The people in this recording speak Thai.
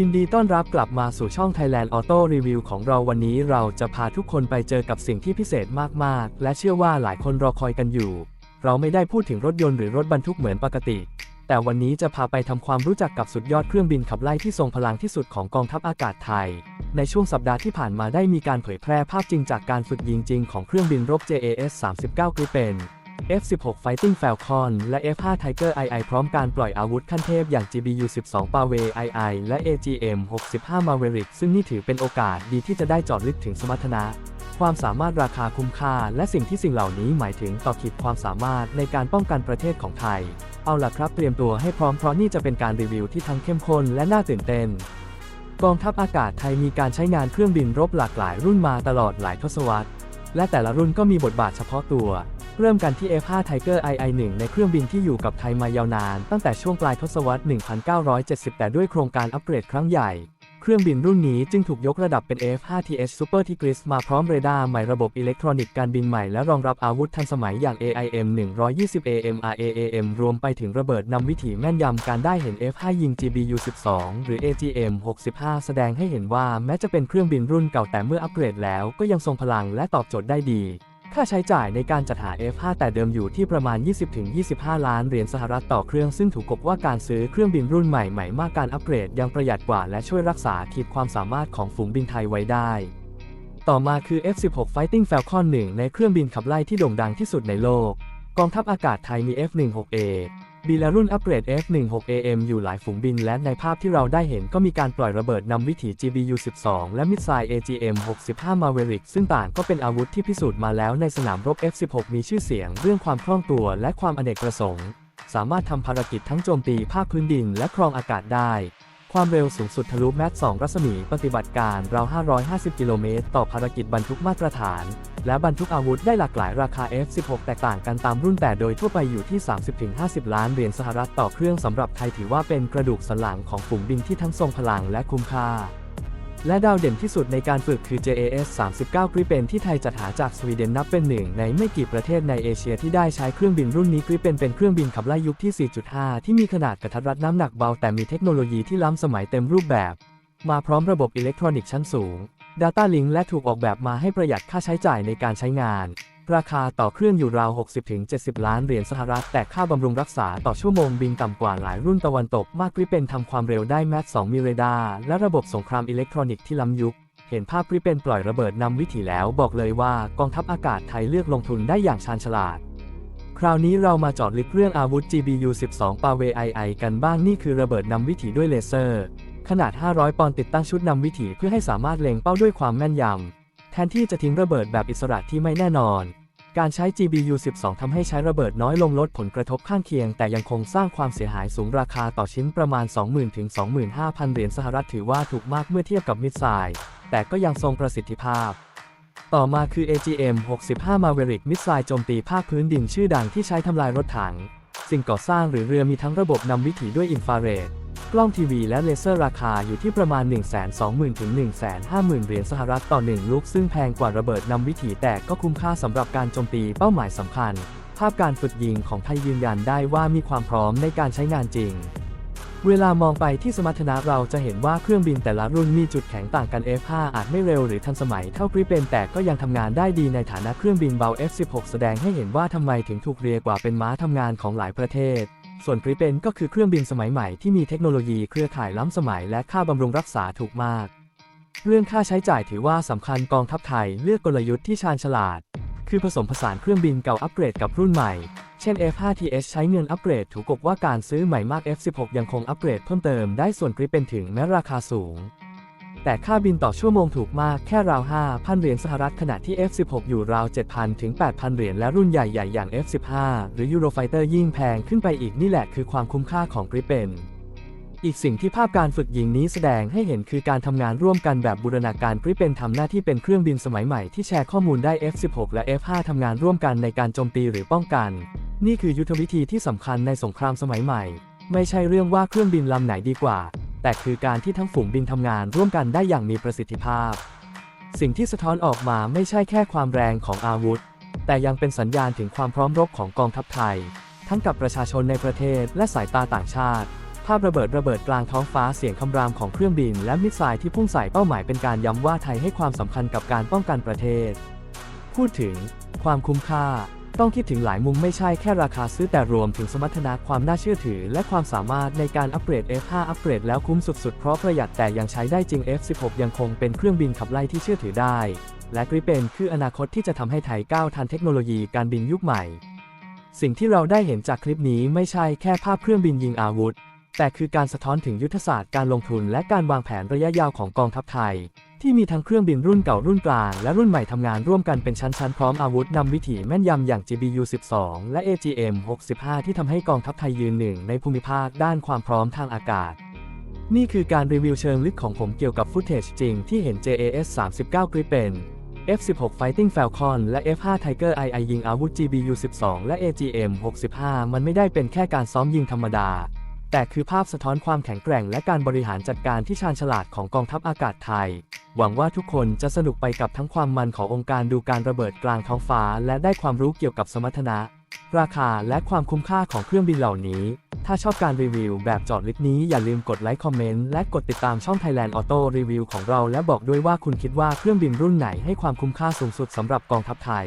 ยินดีต้อนรับกลับมาสู่ช่อง Thailand Auto Review ของเราวันนี้เราจะพาทุกคนไปเจอกับสิ่งที่พิเศษมาก ๆ และเชื่อว่าหลายคนรอคอยกันอยู่ เราไม่ได้พูดถึงรถยนต์หรือรถบรรทุกเหมือนปกติ แต่วันนี้จะพาไปทำความรู้จักกับสุดยอดเครื่องบินขับไล่ที่ทรงพลังที่สุดของกองทัพอากาศไทย ในช่วงสัปดาห์ที่ผ่านมาได้มีการเผยแพร่ภาพจริงจากการฝึกยิงจริงของเครื่องบินรบ JAS 39 Gripen F16 Fighting Falcon และ F5 Tiger II พร้อมการปล่อยอาวุธขั้นเทพอย่าง GBU 12 p a w e II และ AGM 65 Maverick ซึ่งนี่ถือเป็นโอกาสดีที่จะได้จอดลึกถึงสมรรถนะ ความสามารถราคาคุ้มค่า และสิ่งที่สิ่งเหล่านี้หมายถึงต่อขีดความสามารถในการป้องกันประเทศของไทย เอาล่ะครับเตรียมตัวให้พร้อมเพราะนี่จะเป็นการรีวิวที่ทั้งเข้มข้นและน่าตื่นเต้นกองทัพอากาศไทยมีการใช้งานเครื่องบินรบหลากหลายรุ่นมาตลอดหลายทศวรรษ และแต่ละรุ่นก็มีบทบาทเฉพาะตัว เริ่มกันที่ F5 Tiger II-1 ในเครื่องบินที่อยู่กับไทยมายาวนาน ตั้งแต่ช่วงปลายทศวรรษ 1970แต่ด้วยโครงการอัปเกรดครั้งใหญ่ เครื่องบินรุ่นนี้จึงถูกยกระดับเป็น F5TH Super Tigris มาพร้อมเรดาร์ใหม่ระบบอิเล็กทรอนิกส์การบินใหม่และรองรับอาวุธทันสมัยอย่าง AIM 120 AMRAAM รวมไปถึงระเบิดนำวิถีแม่นยำการได้เห็น F5 ยิง GBU 12หรือ AGM 65 แสดงให้เห็นว่าแม้จะเป็นเครื่องบินรุ่นเก่าแต่เมื่ออัปเกรดแล้วก็ยังทรงพลังและตอบโจทย์ได้ดี ค่าใช้จ่ายในการจัดหา F5 แต่เดิมอยู่ที่ประมาณ 20-25 ล้านเหรียญสหรัฐต่อเครื่องซึ่งถูกกบว่าการซื้อเครื่องบินรุ่นใหม่ใหม่มากการอัปเกรดยังประหยัดกว่าและช่วยรักษาขีดความสามารถของฝูงบินไทยไว้ได้ต่อมาคือ F16 Fighting Falcon 1 ในเครื่องบินขับไล่ที่โด่งดังที่สุดในโลก กองทัพอากาศไทยมี F16A บีและรุ่นอัปเกรด F16AM อยู่หลายฝูงบินและในภาพที่เราได้เห็นก็มีการปล่อยระเบิดนำวิถี GBU 12 และมิสไซล์ AGM 65 Maverick ซึ่งต่างก็เป็นอาวุธที่พิสูจน์มาแล้วในสนามรบ F16 มีชื่อเสียง เรื่องความคล่องตัวและความอเนกประสงค์ สามารถทำภารกิจทั้งโจมตีภาคพื้นดินและครองอากาศได้ ความเร็วสูงสุดทะลุแมท2รัศมีปฏิบัติการราว 550 กิโลเมตรต่อภารกิจบรรทุกมาตรฐาน และบรรทุกอาวุธได้หลากหลายราคา F16 แตกต่างกันตามรุ่นแต่โดยทั่วไปอยู่ที่ 30-50 ล้านเหรียญสหรัฐต่อเครื่องสำหรับไทยถือว่าเป็นกระดูกสันหลังของฝูงบินที่ทั้งทรงพลังและคุ้มค่าและดาวเด่นที่สุดในการฝึกคือ JAS 39 Gripen ที่ไทยจัดหาจากสวีเดนนับเป็นหนึ่งในไม่กี่ประเทศในเอเชียที่ได้ใช้เครื่องบินรุ่นนี้ Gripen เป็นเครื่องบินขับไล่ยุคที่ 4.5 ที่มีขนาดกระทัดรัดน้ำหนักเบาแต่มีเทคโนโลยีที่ล้ำสมัยเต็มรูปแบบ มาพร้อมระบบอิเล็กทรอนิกส์ชั้นสูง Data Link และถูกออกแบบมาให้ประหยัดค่าใช้จ่ายในการใช้งาน ราคาต่อเครื่องอยู่ราว 60-70 ล้านเหรียญสหรัฐ แต่ค่าบำรุงรักษาต่อชั่วโมงบินต่ำกว่าหลายรุ่นตะวันตกมากกริเป็นทำความเร็วได้แมท2มีเรดาร์และระบบสงครามอิเล็กทรอนิกส์ที่ล้ำยุค เห็นภาพริเป็นปล่อยระเบิดนำวิถีแล้วบอกเลยว่ากองทัพอากาศไทยเลือกลงทุนได้อย่างชาญฉลาดคราวนี้เรามาจอดลึกเรื่องอาวุธ GBU 12 p a w e II กันบ้างนี่คือระเบิดนำวิถีด้วยเลเซอร์ ขนาด 500 ปอนด์ติดตั้งชุดนำวิถีเพื่อให้สามารถเล็งเป้าด้วยความแม่นยำ แทนที่จะทิ้งระเบิดแบบอิสระที่ไม่แน่นอน การใช้ GBU 12ทำให้ใช้ระเบิดน้อยลงลดผลกระทบข้างเคียง แต่ยังคงสร้างความเสียหายสูงราคาต่อชิ้นประมาณ 20,000ถึง25,000 เหรียญสหรัฐถือว่าถูกมากเมื่อเทียบกับมิสไซล์แต่ก็ยังทรงประสิทธิภาพ ต่อมาคือ AGM 65 Maverick มิสไซล์โจมตีภาคพื้นดินชื่อดังที่ใช้ทำลายรถถัง สิ่งก่อสร้างหรือเรือมีทั้งระบบนำวิถีด้วยอินฟราเรด กล้องทีวีและเลเซอร์ราคาอยู่ที่ประมาณ 120,000 ถึง 150,000 เหรียญสหรัฐต่อ 1 ลูก ซึ่งแพงกว่าระเบิดนำวิถีแต่ก็คุ้มค่าสำหรับการโจมตีเป้าหมายสำคัญ ภาพการฝึกยิงของไทยยืนยันได้ว่ามีความพร้อมในการใช้งานจริง เวลามองไปที่สมรรถนะเราจะเห็นว่าเครื่องบินแต่ละรุ่นมีจุดแข็งต่างกัน F5 อาจไม่เร็วหรือทันสมัยเท่ากริเป็นแต่ก็ยังทำงานได้ดีในฐานะเครื่องบินเบา F16 แสดงให้เห็นว่าทำไมถึงถูกเรียกว่าเป็นม้าทำงานของหลายประเทศ ส่วนพริปเป็นก็คือเครื่องบินสมัยใหม่ที่มีเทคโนโลยีเครือข่ายล้ำสมัยและค่าบำรุงรักษาถูกมาก เรื่องค่าใช้จ่ายถือว่าสำคัญกองทัพไทยเลือกกลยุทธ์ที่ชาญฉลาด คือผสมผสานเครื่องบินเก่าอัปเกรดกับรุ่นใหม่ เช่น F5TH ใช้เงินอัปเกรดถูกกว่าการซื้อใหม่มาก F16 ยังคงอัปเกรดเพิ่มเติมได้ส่วนกริปเป็นถึงแม้ราคาสูง แต่ค่าบินต่อชั่วโมงถูกมากแค่ราว 5,000 เหรียญสหรัฐขณะที่ F16 อยู่ราว 7,000 ถึง 8,000 เหรียญและรุ่นใหญ่ ๆ อย่าง F15 หรือ Eurofighter ยิ่งแพงขึ้นไปอีกนี่แหละคือความคุ้มค่าของกริปเปนอีกสิ่งที่ภาพการฝึกยิงนี้แสดงให้เห็นคือการทำงานร่วมกันแบบบูรณาการกริปเป็นทำหน้าที่เป็นเครื่องบินสมัยใหม่ที่แชร์ข้อมูลได้ F16 และ F5 ทำงานร่วมกันในการโจมตีหรือป้องกัน นี่คือยุทธวิธีที่สำคัญในสงครามสมัยใหม่ ไม่ใช่เรื่องว่าเครื่องบินลำไหนดีกว่า แต่คือการที่ทั้งฝูงบินทำงานร่วมกันได้อย่างมีประสิทธิภาพ สิ่งที่สะท้อนออกมาไม่ใช่แค่ความแรงของอาวุธ แต่ยังเป็นสัญญาณถึงความพร้อมรบของกองทัพไทย ทั้งกับประชาชนในประเทศและสายตาต่างชาติ ภาพระเบิดระเบิดกลางท้องฟ้าเสียงคำรามของเครื่องบิน และมิสไซล์ที่พุ่งใส่เป้าหมายเป็นการย้ำว่าไทยให้ความสำคัญกับการป้องกันประเทศ พูดถึง ความคุ้มค่า ต้องคิดถึงหลายมุมไม่ใช่แค่ราคาซื้อแต่รวมถึงสมรรถนะความน่าเชื่อถือ และความสามารถในการอัปเกรด F5 อัปเกรดแล้วคุ้มสุดๆ เพราะประหยัดแต่ยังใช้ได้จริง F16 ยังคงเป็นเครื่องบินขับไล่ที่เชื่อถือได้ และกริเปนคืออนาคตที่จะทำให้ไทยก้าวทันเทคโนโลยีการบินยุคใหม่ สิ่งที่เราได้เห็นจากคลิปนี้ไม่ใช่แค่ภาพเครื่องบินยิงอาวุธ แต่คือการสะท้อนถึงยุทธศาสตร์การลงทุนและการวางแผนระยะยาวของกองทัพไทย ที่มีทั้งเครื่องบินรุ่นเก่ารุ่นกลางและรุ่นใหม่ทำงานร่วมกันเป็นชั้นๆ พร้อมอาวุธนำวิถีแม่นยำอย่าง GBU-12 และ AGM-65 ที่ทำให้กองทัพไทยยืนหนึ่งในภูมิภาคด้านความพร้อมทางอากาศ นี่คือการรีวิวเชิงลึกของผมเกี่ยวกับฟุตเทจจริงที่เห็น JAS 39 Gripen F16 Fighting Falcon และ F5 Tiger II ยิงอาวุธ GBU-12 และ AGM-65 มันไม่ได้เป็นแค่การซ้อมยิงธรรมดา แต่คือภาพสะท้อนความแข็งแกร่งและการบริหารจัดการที่ชาญฉลาดของกองทัพอากาศไทย หวังว่าทุกคนจะสนุกไปกับทั้งความมันขององค์การดูการระเบิดกลางท้องฟ้า และได้ความรู้เกี่ยวกับสมรรถนะ ราคาและความคุ้มค่าของเครื่องบินเหล่านี้ ถ้าชอบการรีวิวแบบจอดลึกนี้อย่าลืมกดไลค์คอมเมนต์และกดติดตามช่อง Thailand Auto Review ของเรา และบอกด้วยว่าคุณคิดว่าเครื่องบินรุ่นไหนให้ความคุ้มค่าสูงสุดสำหรับกองทัพไทย